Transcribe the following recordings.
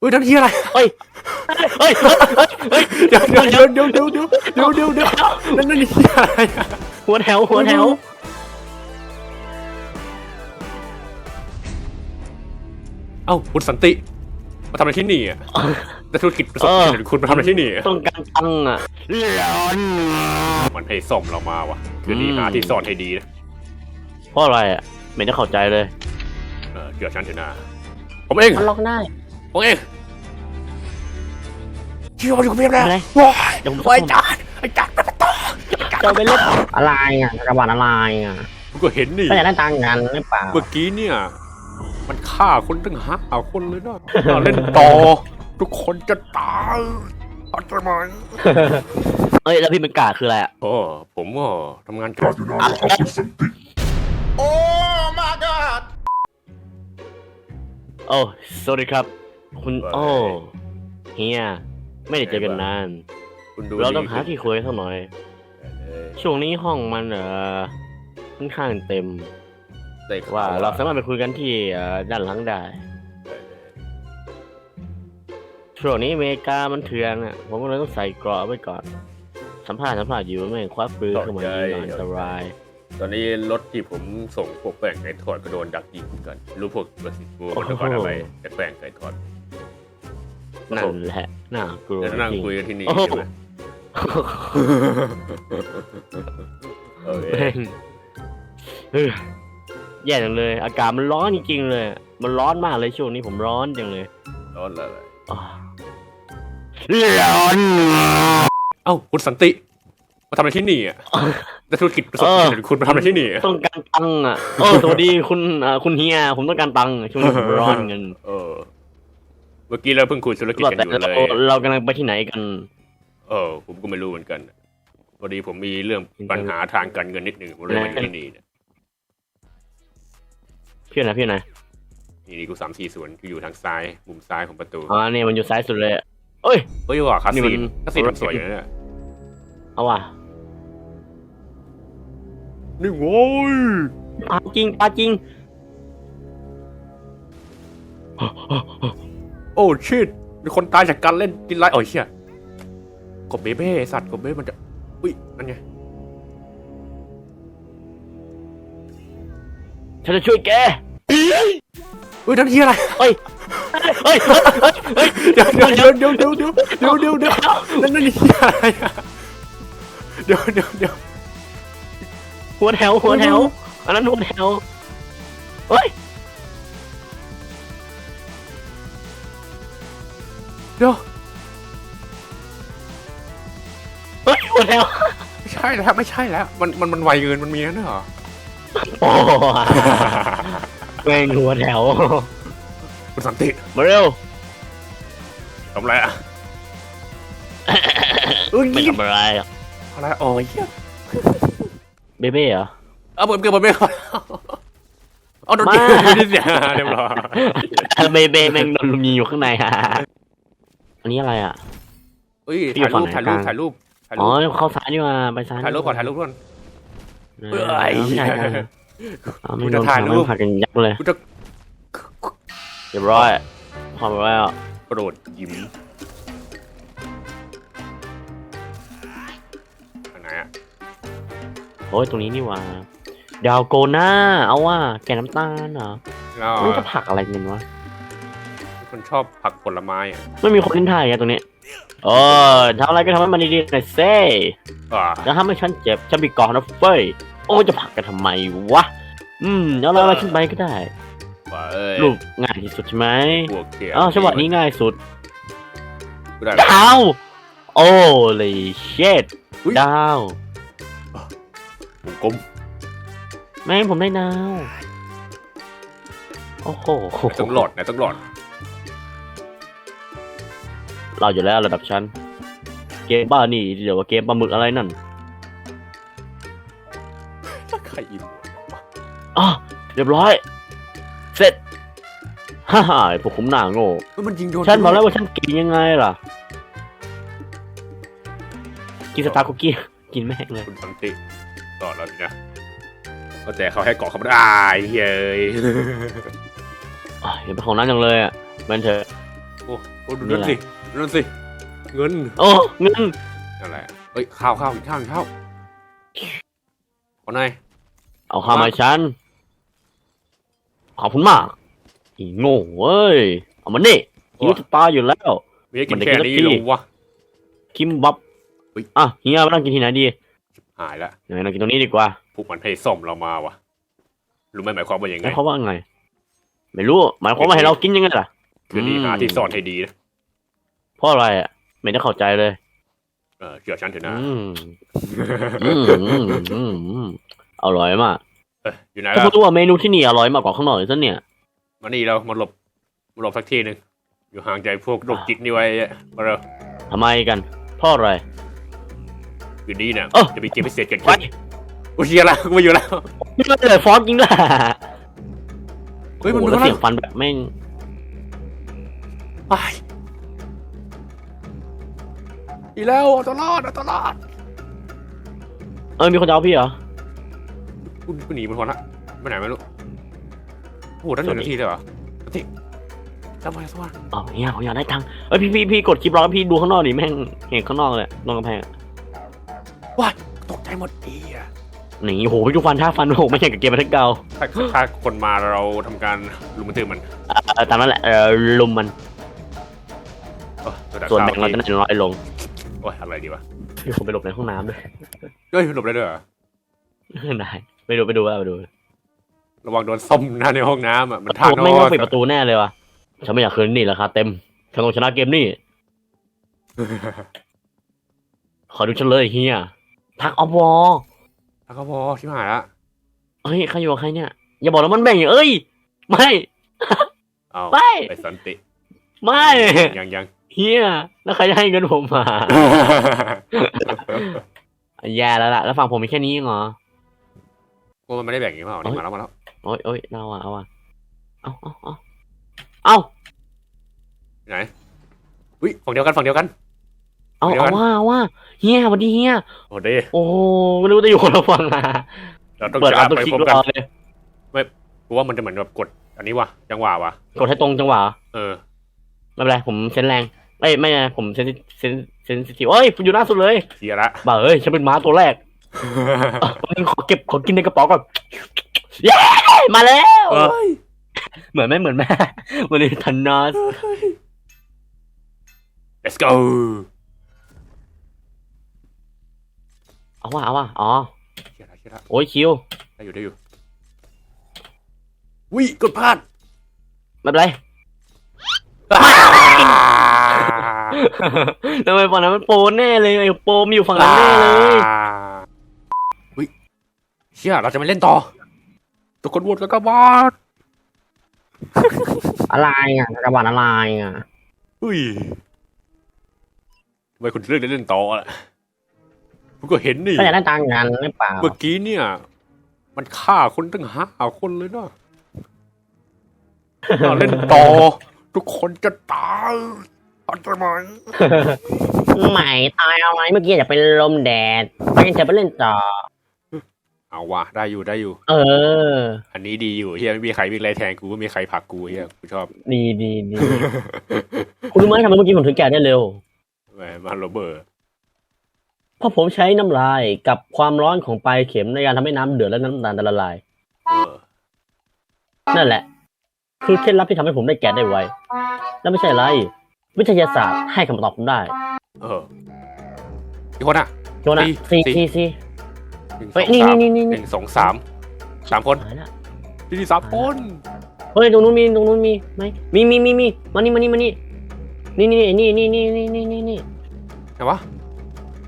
เฮ้ยนั่นที่อะไรเฮ้ยเฮ้ยเฮ้ยเดี๋ยวเดี๋ยวเดี๋ยวเดี๋ยวเดี๋ยวเดี๋ยวเดี๋ยวเดี๋ยวเดี๋ยวนั่นนั่นที่อะไรอะหัวแถวหัวแถวเอ้าคุณสันติมาทำอะไรที่นี่อะแต่ธุรกิจประสบเออความสำเร็จคุณมาทำอะไรที่นี่อะต้องการตังค์อะร้อนมันให้ซ่อมเรามาว่ะคือดีอืมหาที่ซ่อนให้ดีนะเพราะอะไรอะไม่ได้เข้าใจเลย เออเกี่ยวฉันเถอะนะผมเองมันล็อกได้ ผมเองเชื่ออยู่กับเพียบแล้วอะไรว้ายเดี๋ยวผมไอ้จานไอ้จานไปประตูจะไปเล่นอะไรอะกระบาดอะไรอะกูก็เห็นนี่ ก็อยากได้ตังค์กันหรือเปล่าเมื่อกี้เนี่ย มันฆ่าคนตั้งห้าคนเลยนะน่าเล่นต่อ ทุกคนจะตายเข้าใจไหมเอ้ยแล้วพี่เป็นกาดคืออะไรอะโอ้ผมก็ทำงานกับโอ้สวัสดีครับ คุณโอ้เฮียไม่ได้เจอกันนาน คุณดูเราต้องดีหาที่คุยสักหน่อยเออช่วงนี้ห้องมันเอ่อค่อนข้างเต็มได้ข่ว่าเราสามารถไปคุยกันที่เอ่อด้านหลังได้ ช่วงนี้อเมริกามันเถื่อนอะ ผมก็เลยต้องใส่เกราะไว้ก่อน สัมภาษณ์สัมภาษณ์อยู่ไม่งควักปืนเข้ามายิงอันตราย ตอนนี้รถที่ผมส่งพวกแป้งไก่ทอดก็โดนดักยิงเหมือนกัน รู้พวกบริษัทพวกโอ้โหนครอะไรแต่แป้งไก่ทอด นั่นแหละน่ากลัวเดี๋ยวนั่งจริงคุยกันที่นี่โอ้โหใช่ไหมโอเคแม่งเฮ้ยแย่จังเลย อากาศมันร้อนจริงๆเลย มันร้อนมากเลยช่วงนี้ผมร้อนจังเลยร้อนอะไรอ้าวร้อน เอ้าคุณสันติ มาทำอะไรที่นี่อะแต่ธุรกิจประสบความสำเร็จคุณมาทำอะไรที่นี่อะต้องการตังค์อะโอ้สวัสดีคุณเอ่อคุณเฮีย ผมต้องการตังค์ช่วงนี้ผมร้อนเงิน เออ เมื่อกี้เราเพิ่งคุยธุรกิจว่ากันแต่อยู่เราเลยเรากำลังไปที่ไหนกัน เออ ผมก็ไม่รู้เหมือนกันพอดีผมมีเรื่องปัญหาทางการเงินนิดหนึ่งผมเลยมาที่นี่เนี่ยพี่ไหนพี่ไหนนี่นี่กูสามสี่ส่วนคืออยู่ทางซ้ายมุมซ้ายของประตูอ๋อนี่มันอยู่ซ้ายสุดเลยอะเอ้ยเฮ้ยว่าคานี่สีมันนคาสีนมันสวยอยู่นะเนี่ยเอาว่ะนี่โว้ยปลาจริงปลาจริง โอ้ชิตมีคนตายจากการเล่นกินไรโอ้ยเชี่ยกบเบเบ้สัตว์กบเบ้มันจะอุ้ยนั่นไงฉันจะช่วยแกอุ้ยนั่นที่อะไรเฮ้ยเฮ้ยเฮ้ยเฮ้ยเดี๋ยวเดี๋ยวเดี๋ยวเดี๋ยวเดี๋ยวเดี๋ยวเดี๋ยวเดี๋ยวเดี๋ยวนั่นนั่นที่อะไรอะเดี๋ยวเดี๋ยวเดี๋ยวหัวแถวหัวแถวอันนั้นหัวแถวเฮ้ย เดี๋ยวเฮ้ยหัวแถวไม่ใช่แล้วไม่ใช่แล้ว มันมันมันไวเกินมันมีนั่นด้วยเหรอโอ้แม่งหัวแถวคุณสันติมาเร็วทำอะไรอะเอ้ยไม่ทำอะไรอะอะไรโอ้ยเหี้ยเบเบ้เหรอเอาผมเกิดผมไม่ขอเอาโดนมายิงนี่เสียเรียบร้อยเบเบ้แม่งโดนลุมยิงอยู่ข้างในฮะอั นนี้อะไรอะเฮ้ยพี่อยู่ถ่ายรูปฝั่งไหนถ่ายรูปถ่ายรูปถ่ายอ๋รูอปเข้าซ้ายดีกว่าไปซ้ายถ่ายรูปก่อนถ่ายรูปก่อน เอเอ้อยไม่ใช่กันเอาไม่โดนกูจะถ่ายรูปผักกันยับเลยกูจะเรียบร้อยความแล้วกระโดดยิ้มอันไหนอะโอ้ยตรงนี้นี่หว่าดาวโกน่าเอาว่าแกน้ำตาลเหรอแล้วมันจะผักอะไรกันวะ คนชอบผักผลไม้อะไม่มีคนเล่นท่าอย่างเงี้ยตรงนี้โอ้ยทำอะไรก็ทำให้มันดีๆหน่อยเซ่อ่าจะทำให้ฉันเจ็บฉันมีก่อนนะเฟ้ยโอ้ยจะผลักกันทำไมวะอืมเอาอะไรขึ้นไปก็ได้ว่าเอ้ยรูปง่ายที่สุดใช่ไหมพวกเขียอ้าวจังหวะนี้ง่ายสุดกูได้ดาวโอ้เลยเช็ดอุ๊ยดาวผมกลมแม่งผมได้ดาวโอ้โหต้องหลอดนะต้องหลอด เราอยู่แล้วระดับชั้น เกมบ้านี่เดี๋ยวว่าเกมปลาหมึกอะไรนั่นใครอิ่มอ๋อเรียบร้อย เสร็จ ฮ่าฮ่าไอ้พวกขุมหน้าโง่เฮ้ยมันยิงโดนฉันบอกแล้วว่าฉันกินยังไงล่ะ กินสตาร์คุกกี้ กินแม่งเลยคุณสันติต่อแล้วสินะก็แต่เขาให้เกาะเขาไม่ได้เฮ้ยอะเห็นเป็นของนั้นจังเลยอะมันเถอะโอ้โอ้ดูนั่นสิดู นั่นสิ เงินโอ้เงินอะไรเอ้ยข้าวข้าวกินข้าวกินข้าวขอหน่อยเอาข้าวมาให้ฉันขอบคุณมากอีโง่เว้ยเอามันนี่หิวจะตายอยู่แล้วมีให้กินมันได้แค่กินนี้สักทีเหรอวะคิมบับเฮ้ยอะเฮียมานั่งกินที่ไหนดีหายละไหนเรากินตรงนี้ดีกว่าพวกมันให้ซ่อมเรามาวะรู้ไหมหมายความว่ายังหไงมายความว่าไง ไม่รู้ หมายความว่าให้เรากินยังไงล่ะคือนี่หาที่ซ่อนให้ดีนะ เพราะอะไรอะ ไม่ได้เข้าใจเลย เออเชื่อฉันเถอะนะอืมอืมอืมอืมอืมอร่อยมากเอ้ยอยู่ไหนถ้าล่ะพูดว่าเมนูที่นี่อร่อยมากกว่าข้างนอกอีกซะเนี่ย มานี่เรามาหลบมาหลบสักที่หนึ่งอยู่ห่างใจพวกโรคจิตนี่ไว้มาเร็วทำไมกันเพราะอะไร อยู่นี่เนี่ยเอ้า จะมีเกมพิเศษเกิดไปขึ้นกูเชียร์ละกูมาอยู่แล้วไม่เลยฟอนต์จริงด้วยเฮ้ยมันโอ้มันโหแล้วมาเสียงฟันแบบแม่งไป อีแล้วเอาตวรอดเอาตวรอดเออมีคนจะเอาพี่เหรอ กูกูหนีมันคนละไปไหนไม่รู้โอ้โหตั้งหนึ่งนาทีเลยเหรอติทำไมสว่างอ๋อเฮียผมอยากได้ตังค์เอ้ยพี่พี่พี่กดคลิปรอแล้วพี่ดูข้างนอกดิแม่งเห็นข้างนอกเลยนอกกำแพงอะว้ายตกใจหมดดีอะนี่โอ้โหพี่ดูฟันท่าฟันโอ้โหไม่ใช่กับเกมบันทึกเก่าถ้าถ้าคนมาเราทำการลุมมันตือมันเออตามนั้นแหละเออลุมมันเออระดับส่วนข้แบ่งเราจะที่น้อยลง โอ้ยอะไรดีวะพี่ผมไปหลบในห้องน้ำด้วยเฮ้ยหลบได้ด้วยเหรอได้ไปดูไปดูว่าไปดู ระวังโดนส้มหน้าในห้องน้ำอะมันประทาตูนอไม่ต้องนปิดประตูแน่เลยว่ะฉันไม่อยากคืนนี่ราคาเต็มฉันต้องชนะเกมนี่ขอดูฉันเลยเฮียทักออฟวอลแล้วก็พอชิบหายละเฮ้ยใครอยู่กับใครเนี่ย อย่าบอกแล้วมันแบ่งอย่างเอ้ย ไม่เอาไม่ไปสันติ ไม่ยังยัง เฮียแล้วใครจะให้เงินผมมาแย่แล้วล่ะ แล้วฝั่งผมมีแค่นี้เองเหรอกูมันไม่ได้แบ่งอย่างนี้เปล่านี่มาแล้วมาแล้วโอ้ยโอ้ยเอาอะเอาอะเอาเอาเอาเอาไหนอุ้ยฝั่งเดียวกันฝั่งเดียวกัน เอาเดี๋ยวเอาก่อนว่าเอาว่าเฮียสวัสดีเฮียโอ้เด้โอ้โหไม่รู้จะอยู่คนละฝั่งอะเราต้องเปิดจะอัพตัวไปคลิกพบรกันอเลยกูว่ามันจะเหมือนแบบกด อันนี้ว่ะจังหวะว่ะกดให้ตรงจังหวะเออไม่เป็นไรผมเซนแรง เอ้ยไม่ไงผมเซนเซนเซนซิทีฟเอ้ยอยู่หน้าสุดเลยเสียละบ้าเอ้ยฉันเป็นม้าตัวแรกวันนี้ขอเก็บขอกินในกระเป๋าก่อนเย้มาแล้วเอ้ยเหมือนไหมเหมือนไหมวันนี้ทันนอส let's go เอาว่าเอาว่าอ๋อเชียละเชียละโอ้ยคิวได้อยู่ได้อยู่วิกดพลาดไม่เป็นไร ทำไมฝั่งนั้นมันโปรแน่เลยไอ้โปรมนอยู่ฝั่งนั้นแน่เลยวิเชี่ยเราจะไม่เล่นต่อ ทุกคนโหวตแล้วก็บอสอะไรอะกระบาดอะไรอะอุ้ยทำไมคุณเลือกเล่นต่ออะผมก็เห็นนี่ก็อยากได้ตังค์กันหรือเปล่า เมื่อกี้เนี่ย มันฆ่าคนตั้งห้าคนเลยเนาะถ้าเล่นต่อ ทุกคนจะตาย เข้าใจไหมไม่ตายอะไรเมื่อกี้อยากเป็นลมแดดไม่งั้นจะไปเล่นต่อ เอาว่ะได้อยู่ได้อยู่ เออ อันนี้ดีอยู่เฮียไม่มีใครวิ่งไล่แทงกูไม่มีใครผลักกูเฮียกูชอบ ดีดีดีคุณรู้ไหมทำไมเมื่อกี้ผมถึงแก่ได้เร็วแหมมาโรเบิร์ตเพราะผมใช้น้ำลายกับความร้อนของปลายเข็มในการทำให้น้ำเดือดและน้ำตาลละลาย เออนั่นแหละ คือเคล็ดลับที่ทำให้ผมได้แก่ได้ไว แล้วไม่ใช่อะไร วิทยาศาสตร์ให้คำตอบผมได้เอออีกคนอะโจนะสี่สี่สี่ สี่สี่ หนึ่งสเฮ้อยงนี่สามนี่นี่หนี่นึ่งสองสามสามคนหายละที่นี่สามคนเฮ้ยตรงนู้นมีตรงนู้นมีไหมมีมีมีมีมานี่มานี่มานี่นี่นี่นี่นี่นี่นี่นี่นี่นี่ไหนวะ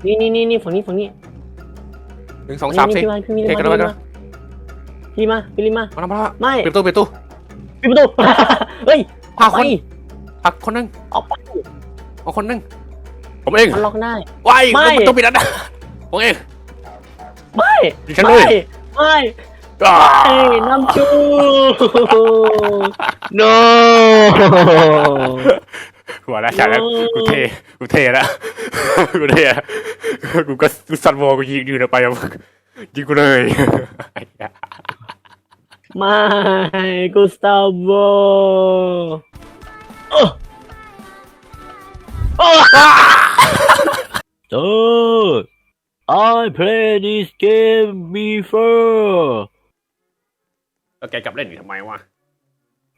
นี่นี่นี่นี่ฝั่งนี้ฝั่งนี้หนึ่งสองสามสี่พี่มาพี่โอเคมากันแล้วกันพี่มาพี่มามาทำมาไม่เปิดตู้เปิดตู้ปิดประตู เฮ้ยพาคน ไป พักคนหนึงออกไปเอาคนหนึงผมเองมันล็อกได้วายไม่ต้องปิดอันนะผมเอง ไม่ดิฉันไม่เลยไม่อ่าไม่น้ำชู no หัวแล้วใช่แล้วกูเทกูเทแล้ว กูเทแล้วกูก็กูสั่นวอลกูยิงอยู่นะไปอะยิงกูเลยไม่กุสตาโว เออ I play this game before แล้วแกกลับเล่นอีกทำไมวะ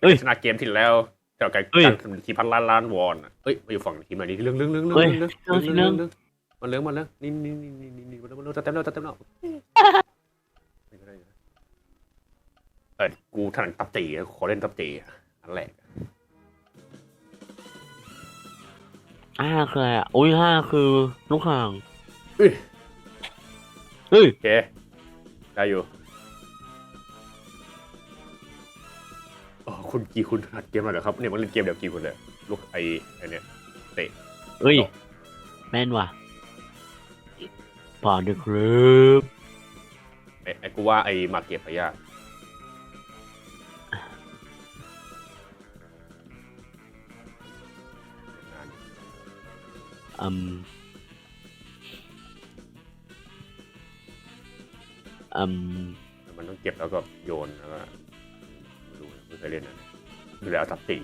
เฮ้ย ชนะเกมที่แล้วแต่แกเฮ้ยตั้งทีพันล้านล้านวอนอะเอ้ยมาอยู่ฝั่งทีมไหนนี่เรื่องเรื่องเรื่องเรื่องเฮ้ยเรื่องเอาสิเรื่องเรื่องเรื่องมาเรื่องมาเรื่องนี่นี่นี่นี่นี่นี่มาเรื่องมาเรื่องจะเต็มแล้วจะเต็มแล้วเออกูถนัดตับตีอะขอเล่นตับตีอะอันแรก ห้าคืออะไรอะอุ้ยห้าคือลูกห่างเอ้ยเฮ้ยโอเคได้อยู่อ๋อคุณกี่คุณถนัดเกมอะไรเหรอครับเนี่ยมันเล่นเกมเดียวกี่คนเลยลูกไอไอเนี่ยเฮ้ยแม่นว่ะผ่านด้วยครับไอ้ไอ้กูว่าไอ้มาเก็บไปยาก อืมอืมมันต้องเก็บแล้วก็โยนแล้วก็ไม่รู้ไม่เคยเล่นนะดูแล้วตัดตี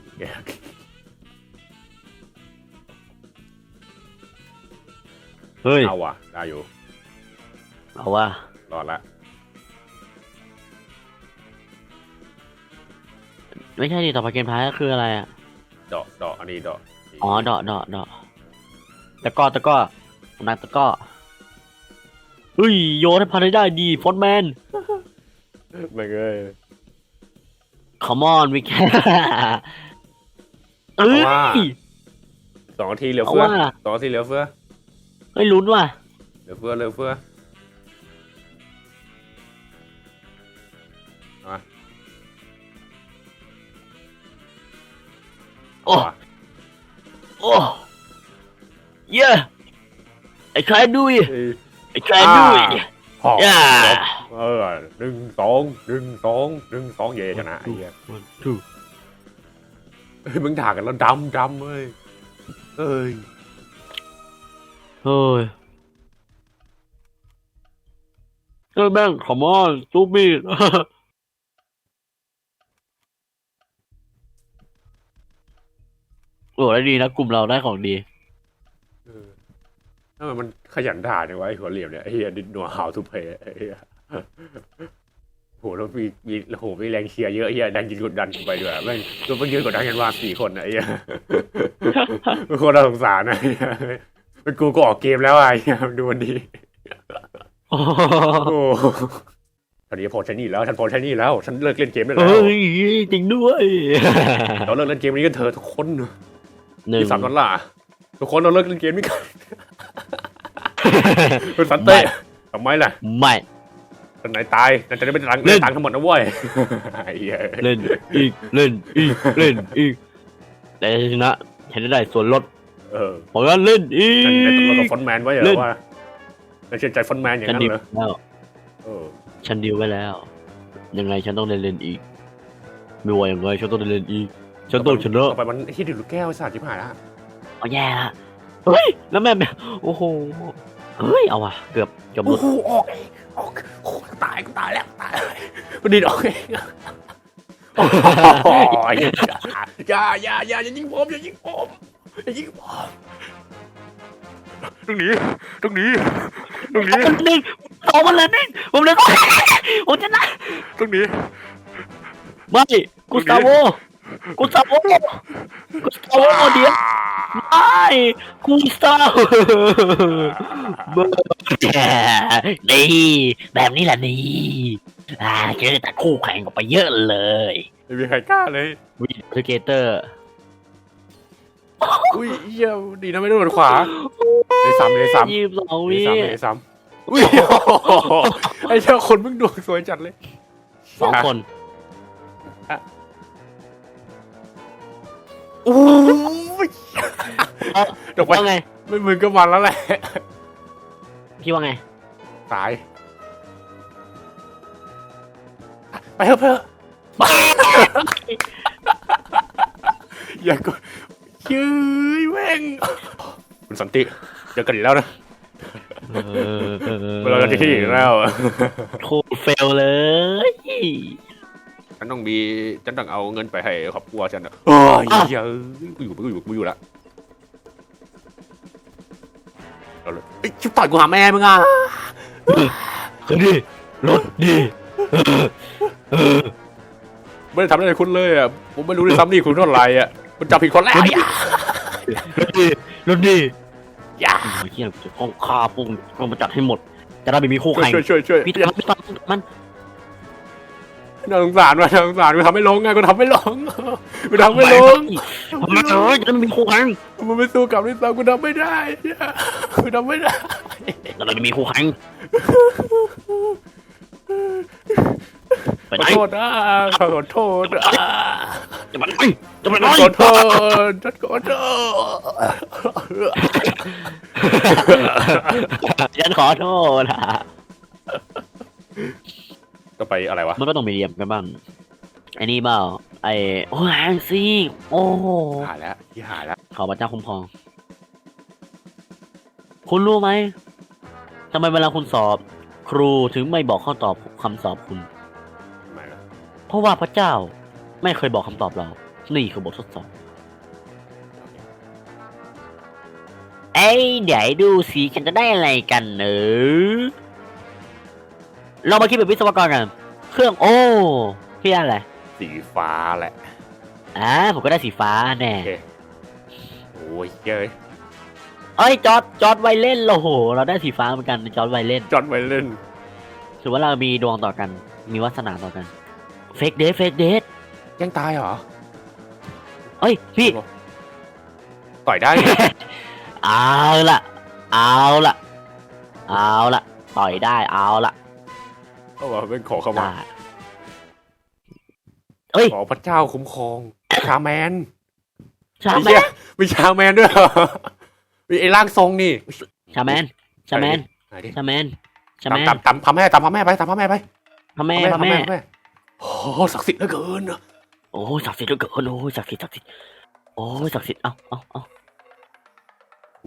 เฮ้ย เอาว่ะ ได้อยู่ เอาว่ารอดละ ไม่ใช่ดิต่อไปเกมท้ายก็คืออะไรอะดอกดอกอันนี้ดอกอ๋อเดาะเดาะเดาะ ตะกร้อตะกร้อนักตะกร้อเฮ้ยโยนให้พันได้ดีฟอนแมนไม่เคย Come on we can เอ้ยสองนาทีเหลือเฟือเอาว่ะสองนาทีเหลือเฟือเฮ้ยลุ้นว่ะเหลือเฟือเหลือเฟือมาโอ้ว่ะโอ้ yeah I try do it เอ้ย I try do it หอก yeah เออหนึ่งสองหนึ่งสองหนึ่งสองเย่ชนะไอ้เหี้ย one two เฮ้ยมึงด่ากันแล้วดำดำเว้ยเอ้ยเฮ้ยเฮ้ยแม่ง come on stupid โอ้ได้ดีนะ กลุ่มเราได้ของดีเออ ทำไมมันขยันด่าเนี่ยวะไอ้หัวเหลี่ยมเนี่ยไอ้เฮียดินนัวหาวทุเพย์ไอ้เฮียโหแล้วมีมีโหมีแรงเชียร์เยอะไอ้เฮียดันยิงกดดันกูไปด้วยแม่งตัวมันยืนกดดันกันมาสี่คนนะไอ้เฮียเป็นคนน่าสงสารนะไอ้เหี้ยเป็นกูก็ออกเกมแล้วอะไอ้เฮียดูมันดีโอ้ตอนนี้พอใช้หนี่แล้วฉันพอใช้หนี่แล้ว ฉันเลิกเล่นเกมได้แล้วเฮ้ยจริงด้วยเราเลิกเล่นเกมนี้กันเถอะทุกคนหนึ่งที่สามดอลลาร์ทุกคนเราเลิกเล่นเกมนี้กัน เป็นสันเต้ทำไมล่ะ ไม่ตอนไหนตายนั่นจะได้เป็นตังค์เล่นตังค์ทั้งหมดนะเว้ยไอ้เหี้ยเล่นอีกเล่นอีกเล่นอีกแต่ชนะฉันจะได้ส่วนลดเออเพราะงั้นเล่นอีนั่นไอ้ตัวเรากับกฟอนต์แมนไว้เหรเล่อนว่าไม่เชื่อใจฟอนต์แมนอย่างฉันนั้นดีลเหรอแล้วเออฉันดีลไว้แล้ว ยังไงฉันต้องได้เล่นอีก ไม่ว่ายังไงฉันต้องได้เล่นอีกฉันต้องชนะต่อไปมันไอ้ที่ดูดลูกแก้วไอ้สัตว์ที่ผ่านละเอาแย่ละเฮ้ยแล้วแม่แม่โอ้โห เฮ้ยเอาว่ะเกือบเกือบหลุโอ้ดโหออกเองออกโอ้ตายกูตายแล้วตายมันดีดออกเองโอ้ยอย่าอย่าอย่าอย่ายิงผมอย่ายิงผมอย่ายิงผมตรงนี้ตรงนี้ตรงนี้เอามันหนึ่งเอามันเลยหนึ่งผมเลยผมชนะตรงนี้ ไม่กุสตาโว กุสตาโวกุสตาโวเดียวไม่กุสตาโวเบอร์นี่ แบบนี้แหละนี่อ่าเจอแต่คู่แข่งก็ไปเยอะเลยไม่มีใครกล้าเลยวิทเกเตอร์อุ้ยเหี้ยดีนะไม่โดนขวาในสามในสามยี่สิบสองในวิสามในสามอุ้ยไอ้เจ้าคนมึงดวงสวยจัดเลยสองคน อ้ยดอกไปว่าไง ไม่มึงก็มันแล้วแหละ พี่ว่าไง ตาย ไปเถอะเถอะอย่ากดยื้ยแม่งคุณสันติเจอกันอีกแล้วนะเออเออเวลาเราจะที่อีกแล้ว โคตรเฟลเลย ฉันต้องมีฉันต้องเอาเงินไปให้ครอบครัวฉันอะโอ้ยเหี้ยกูอยู่กูอยู่กูอยู่ละเอาเลยเอ้ยชิบต่อยกูหาแม่มึงอะเฮ้ยดิรถดิไม่ได้ทำอะไรคุณเลยอะผมไม่รู้ด้วยซ้ำนี่คุณเท่าไหร่อะคุณจับผิดคนแล้วอย่ารถดิรถดิอย่าไอ้เหี้ยจะต้องฆ่าปุ้งต้องมาจัดให้หมด จะได้ไม่มีคู่แข่งช่วยช่วยช่วยพี่ช่วยตามพี่ตามมัน น่าสงสารว่ะน่าสงสารกูทำไม่ลงไงกูทำไม่ลงกูทำไม่ลงทำไมเออจะได้ไม่มีคู่แข่งมันไม่สู้กับด้วยซ้ำกูทำไม่ได้กูทำไม่ได้จะได้ไม่มีคู่แข่งไปขไหอนโทษนะขอโทษนะจะไปไหนจะไปไหนขอโทษฉันขอโทษฉันขอโทษนะ ก็ไปอะไรวะมันก็ต้องมีเรียมกันบ้างไอ้นี่เปล่าไอ้โอ้แอนซี่โอ้โหหาแล้วที่หาแล้วขอพระเจ้าคุ้มครอง คุณรู้ไหมทำไมเวลาคุณสอบ ครูถึงไม่บอกข้อตอบคำสอบคุณ ทำไมล่ะเพราะว่าพระเจ้าไม่เคยบอกคำตอบเรา นี่คือบททดสอบ เอ้ยเดี๋ยวดูสิฉันจะได้อะไรกันเนอะ เรามาคิดแบบวิศวกรกัน เครื่องโอ้พี่อะไรสีฟ้าแหละอ่าผมก็ได้สีฟ้าแน่โอเคโอ้ยเย้ยเอ้ยจอร์ดจอร์ดไวเล่นโอ้โห เราได้สีฟ้าเหมือนกันจอร์ดไวเล่นจอดไว้เล่นถือว่าเรามีดวงต่อกัน มีวาสนาต่อกันเฟกเดทเฟกเดทยังตายเหรอเอ้ยพี่ ต่อยได้นี่ เอาละเอาละเอาละต่อยได้ เอาละ เอาว่าเป็นขอเข้ามาได้เอ้ย ขอพระเจ้าคุ้มครอง ชาแมนชาไอ้แมเหี้ยนมีชาแมนด้วยเหรอมีไอ้ร่างทรงนี่ ชาแมน ชาแมนไหนดิชาแมน ชาแมนตำตำตำพาแม่ตำพาแม่ไปตำพาแม่ไปพระแม่พาพระแม่พาแม่โอ้โหศักดิ์สิทธิ์เหลือเกินโอ้ยศักดิ์สิทธิ์เหลือเกินโอ้ยศักดิ์สิทธิ์ศักดิ์สิทธิ์โอ้ยศักดิ์สิทธิ์เอ้าเอ้าเอ้า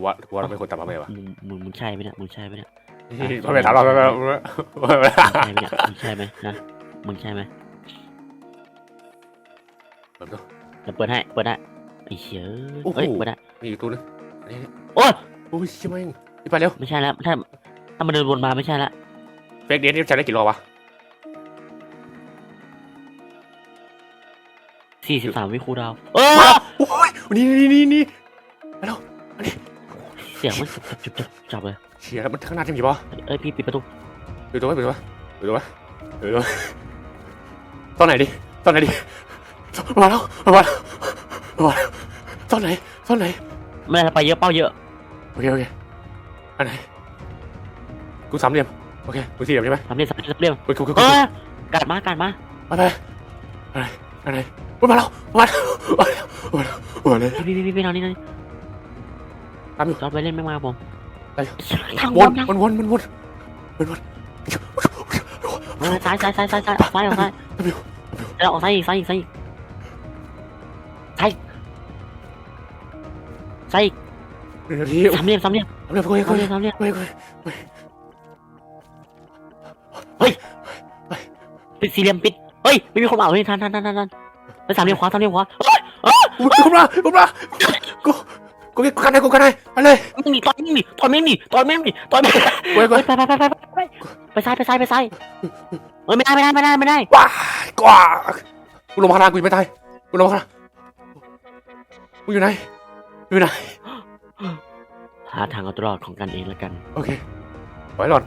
ว่าว่าเราเป็นคนตำพาแม่วะมึงมึงมึงใช่ไหมเนี่ยมึงใช่ไหมเนี่ย พาแม่ถามเราพาแม่มึงใช่ไหมเนี่ยมึงใช่ไหมนะมึงใช่ไหมเดี๋ยวเปิดให้เปิดได้ไอ้เชี่ยเอ้ยเปิดได้มีอยู่ตัวนึงอันนี้โอ้ยโอ้ยชิบแม่งนี่ไปเร็วไม่ใช่แล้วถ้าถ้ามันเดินวนมาไม่ใช่ละเฟกเดนนี่ใช้ได้กี่รอบวะสี่สิบสามวิคูลดาวน์เออมาโอ้ยนี่นี่นี่นี่เสียงมันจับจับจับจับเลยเชียร์มันข้างหน้าจะมีปะเอ้ยพี่ปิดประตูดูตัวไว้ดูตัวไว้ดูตัวไว้ดูตัวไว้ตอนไหนดิตอนไหนดิมาแล้วมาแล้วมาแล้วตอนไหนตอนไหนไม่ได้ไปเยอะเป้าเยอะโอเคโอเคอันไหนกูสามเหลี่ยมโอเคกูสี่เหลี่ยมใช่ไหมสามเหลี่ยมสามเหลี่ยมสามเหลี่ยมกูกูกูเอกูอกัดมากัดมามาไปอันไหนอันไหนมาแล้วมาแล้วมาแล้วมาแล้วมาแล้วพี่พี่พี่พี่นอนนี่นอนนี่ตามอยู่จอดไปเล่นไม่มาผมไป ทางววนนนะมันวนมันวนมันวนเออซ้ายซ้ายซ้ายซ้ายซ้ายซ้ายออกซ้ายตามอยู่แล้วออกซ้ายอีกซ้ายอีกซ้ายอีกซ้ายซ้ายอีกหนึ่งนาทีสามเหลี่ยมสามเหลี่ยมสามเหลี่ยมกูเองสากูมเหเอลี่ยงมสามเหลี่ยมกูเองกูเองปิดสี่เหลี่ยมปิดเฮ้ยไม่มีคนมาเฮ้ยทันทันทันทันทันไปสามเหลี่ยมขวาสามเหลี่ยมขวากูกูมากูมากู กูกูกันได้กูกันได้ไปเลยไม่หนีต่อยไม่หนีต่อยไม่หนีต่อยไม่หนีต่อยไม่กูเองกูไปไปไปไปไปไปไปซ้ายไปซ้ายไปซ้ายเฮ้ยไม่ได้ไม่ได้ไม่ได้ไม่ได้ว้ากว่ากูลงมาข้างล่างกูยังไม่ตายกูลงมาข้างล่างกูอยู่ไหนอยู่ไหนหาทางเอาตัวรอดของกันเองแล้วกัน โอเคไว้หลอด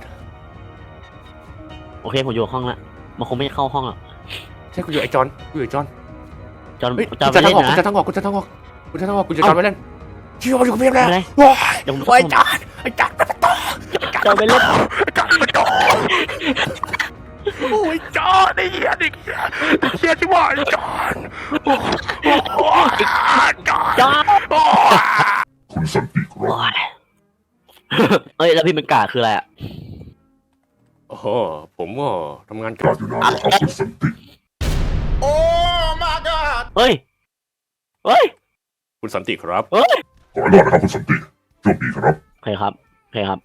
โอเคผมอยู่ห้องละมันคงไม่เข้าห้องหรอกใช่กูอยู่ไอ้จอนกูอยู่ไอ้จอนจอนเฮ้ยจอนกูไปจะเล่ทั้งนออกกูนะจะทั้งออกกูจะทั้งออกกูจะทั้งออกกูจะจอนไปเล่นเชี่ยอยู่กับเพียบไม่แล้วเป็นไรว้ายเดี๋ยวผมไอ้จอนไอ้จอนไปประตูจอนไปเล่นไอ้จอนไปประตูโอ้ยจอนไอ้เหี้ยไอ้เหี้ยไอ้เหี้ยที่ว่าไอ้จอนโอ้โหจอนจอนโอ้ยคุณสันติครับโอ้ยเอ้ยแล้วพี่เป็นกาคืออะไรอะโอ้โหผมก็ทำงานกราบอยู่นานแล้วครับคุณสันติ เฮ้ยเฮ้ยคุณสันติครับข อให้รอดนะครับคุณสันติโชคดีครับ โอเคครับโอเคครับ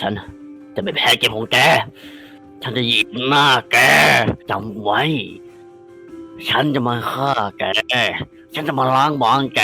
ฉันจะไม่แพ้เกมของแก ฉันจะหยิบหน้าแกจำไว้ ฉันจะมาฆ่าแก ฉันจะมาล้างบางแก